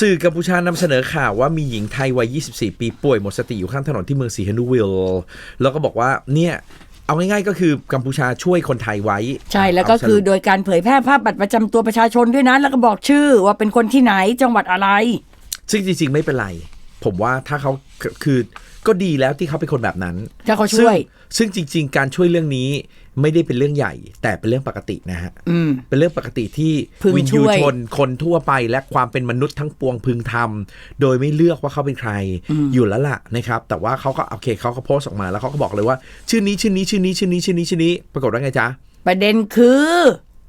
สื่อกัมพูชานำเสนอข่าวว่ามีหญิงไทยวัย 24 ปีป่วยหมดสติอยู่ข้างถนนที่เมืองสีฮนูวิลล์แล้วก็บอกว่าเนี่ยเอาง่ายๆก็คือกัมพูชาช่วยคนไทยไว้ ใช่แล้วก็เาสรุปคือโดยการเผยแพร่ภาพบัตรประจำตัวประชาชนด้วยนะ แล้วก็บอกชื่อว่าเป็นคนที่ไหนจังหวัดอะไร ซึ่งจริงๆไม่เป็นไร ผมว่าถ้าเขาคือก็ดีแล้วที่เขาเป็นคนแบบนั้นถ้าเขาช่วยซึ่งซึ่งจริง ๆ การช่วยเรื่องนี้ไม่ได้เป็นเรื่องใหญ่ แต่เป็นเรื่องปกตินะฮะอืมเป็นเรื่องปกติที่พึงวินช่ยูวยชนคนทั่วไปและความเป็นมนุษย์ทั้งปวงพึงทำโดยไม่เลือกว่าเขาเป็นใครอยู่แล้วล่ะนะครับ แต่ว่าเขาก็โอเคเขาก็โพสต์ออกมาแล้วเขาก็บอกเลยว่า ชื่อนี้ชื่อนี้ชื่อนี้ชื่อนี้ชื่อนี้ชื่อนี้ ปรากฏว่าไงจ๊ะประเด็นคือ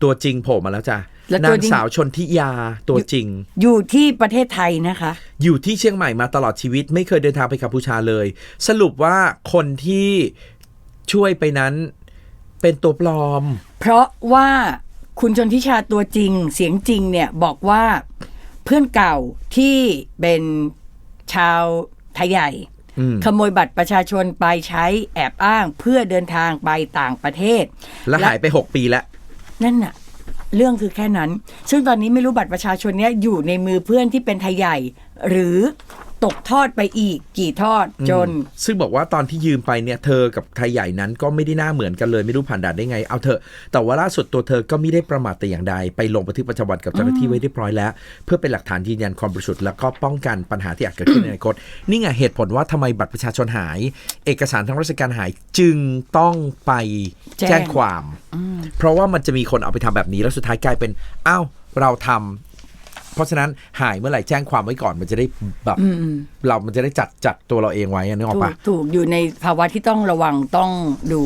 ตัวจริงโผล่มาแล้วจ้ะ แล้วนาตัวงจริง สาวชนทิยาตัวจริง อยู่ที่ประเทศไทยนะคะ อยู่ที่เชียงใหม่มาตลอดชีวิต ไม่เคยเดินทางไปกัมพูชาเลย สรุปว่าคนที่ช่วยไปนั้นเป็นตัวปลอม เพราะว่าคุณชนทิชาตัวจริง เสียงจริงเนี่ยบอกว่าเพื่อนเก่าที่เป็นชาวไทยใหญ่ อืมขโมยบัตรประชาชนไปใช้แอบอ้างเพื่อเดินทางไปต่างประเทศ และหายไป 6 ปีแล้วนั่นน่ะ เรื่องคือแค่นั้น ซึ่งตอนนี้ไม่รู้บัตรประชาชนเนี้ยอยู่ในมือเพื่อนที่เป็นไทยใหญ่ หรือ ตกทอดไปอีกกี่ทอดจน ซึ่งบอกว่าตอนที่ยืมไปเนี่ยเธอกับไทยใหญ่นั้นก็ไม่ได้หน้าเหมือนกันเลยไม่รู้ผ่านด่านได้ไงเอาเถอะแต่ว่าล่าสุดตัวเธอก็ไม่ได้ประมาทแต่อย่างใดไปลงบันทึกประจำวันกับเจ้าหน้าที่ไว้เรียบร้อยแล้ว เพื่อเป็นหลักฐานยืนยันความบริสุทธิ์แล้วก็ป้องกันปัญหาที่อาจเกิดขึ้นในอนาคตนี่ไงเหตุผลว่าทำไมบัตรประชาชนหาย เอกสารทางราชการหายจึงต้องไปแจ้งแจ้งความ เพราะว่ามันจะมีคนเอาไปทำแบบนี้แล้วสุดท้ายกลายเป็นอ้าวเราทำ เพราะฉะนั้นหายเมื่อไหร่แจ้งความไว้ก่อนมันจะได้แบบเรามันจะได้จัดจัดตัวเราเองไว้อะนึกออกถูปะกถูกอยู่ในภาวะที่ต้องระวังต้องดู